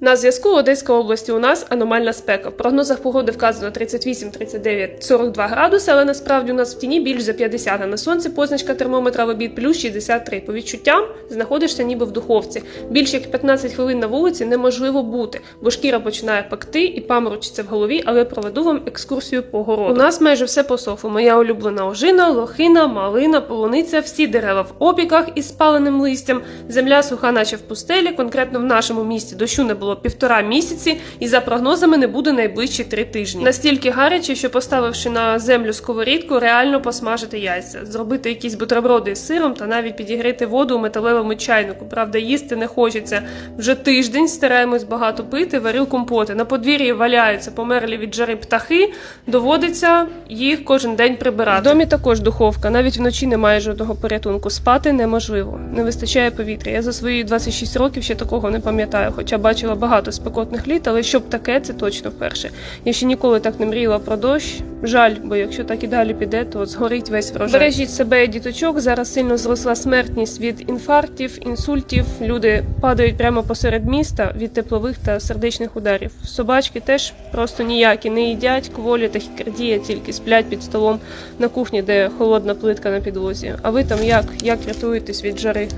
На зв'язку Одеська області у нас аномальна спека. В прогнозах погоди вказано 38, 39, 42 градуси, але насправді у нас в тіні більш за 50, а на сонці позначка термометра в обід плюс 63. По відчуттям знаходишся ніби в духовці. Більш як 15 хвилин на вулиці неможливо бути, бо шкіра починає пекти і паморочиться в голові, але проведу вам екскурсію по городу. У нас майже все по софу. Моя улюблена ожина, лохина, малина, полуниця, всі дерева в опіках із спаленим листям, земля суха, наче в пустелі. Конкретно в нашому місті дощу не було півтора місяці, і за прогнозами не буде найближчі три тижні. Настільки гаряче, що поставивши на землю сковорідку, реально посмажити яйця, зробити якісь бутерброди з сиром та навіть підігріти воду у металевому чайнику. Правда, їсти не хочеться. Вже тиждень стараємось багато пити, варю компоти. На подвір'ї валяються померлі від жари птахи. Доводиться їх кожен день прибирати. В домі також духовка. Навіть вночі немає жодного порятунку. Спати неможливо. Не вистачає повітря. Я за свої 26 років ще такого не пам'ятаю, хоча бачила багато спекотних літ, але щоб таке, це точно вперше. Я ще ніколи так не мріяла про дощ. Жаль, бо якщо так і далі піде, то згорить весь врожай. Бережіть себе і діточок. Зараз сильно зросла смертність від інфарктів, інсультів. Люди падають прямо посеред міста від теплових та сердечних ударів. Собачки теж просто ніякі не їдять, кволі та хікардія, тільки сплять під столом на кухні, де холодна плитка на підлозі. А ви там як? Як рятуєтесь від жари?